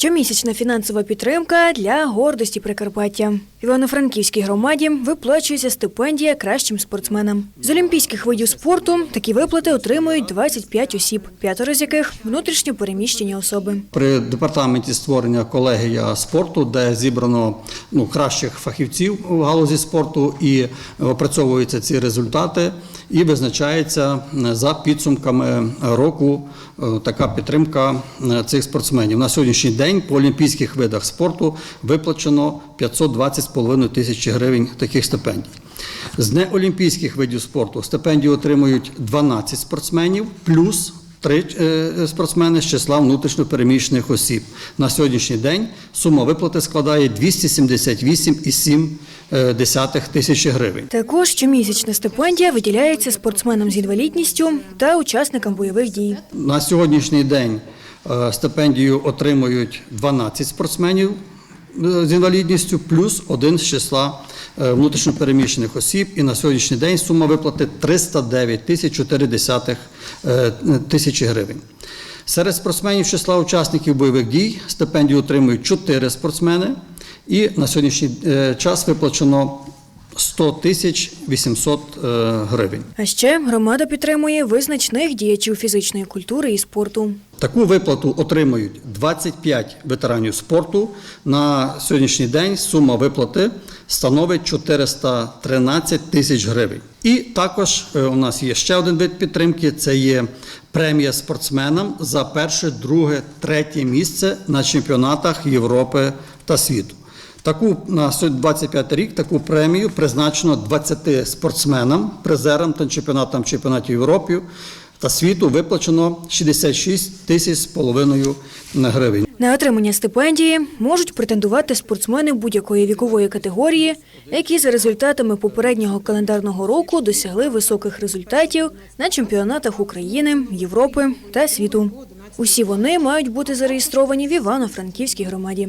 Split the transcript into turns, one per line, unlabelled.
Щомісячна фінансова підтримка для гордості Прикарпаття. Івано-Франківській громаді виплачується стипендія кращим спортсменам. З олімпійських видів спорту такі виплати отримують 25 осіб, п'ятеро з яких внутрішньо переміщені особи.
При департаменті створення колегія спорту, де зібрано ну, кращих фахівців у галузі спорту і опрацьовуються ці результати, і визначається е, за підсумками року е, така підтримка е, цих спортсменів. На сьогоднішній день по олімпійських видах спорту виплачено 520,5 тисячі гривень таких стипендій. З неолімпійських видів спорту стипендію отримують 12 спортсменів плюс три е, спортсмени з числа внутрішньопереміщених осіб. На сьогоднішній день сума виплати складає 278,7 тисячі гривень.
Також щомісячна стипендія виділяється спортсменам з інвалідністю та учасникам бойових дій.
На сьогоднішній день е, стипендію отримують 12 спортсменів е, з інвалідністю, плюс один з числа е, внутрішньопереміщених осіб. І на сьогоднішній день сума виплати 309 тисяч 4 тисячі гривень. Серед спортсменів числа учасників бойових дій стипендію отримують 4 спортсмени, і на сьогоднішній е, час виплачено 100 тисяч 800 е, гривень.
А ще громада підтримує визначних діячів фізичної культури і спорту.
Таку виплату отримують 25 ветеранів спорту. На сьогоднішній день сума виплати становить 413 тисяч гривень. І також е, у нас є ще один вид підтримки: це є премія спортсменам за перше, друге, третє місце на чемпіонатах Європи та світу. Таку на 25 рік таку премію призначено 20 спортсменам, призерам та чемпіонатам чемпіонатів Європи та світу виплачено 66 тисяч з половиною гривень.
На отримання стипендії можуть претендувати спортсмени будь-якої вікової категорії, які за результатами попереднього календарного року досягли високих результатів на чемпіонатах України, Європи та світу. Усі вони мають бути зареєстровані в Івано-Франківській громаді.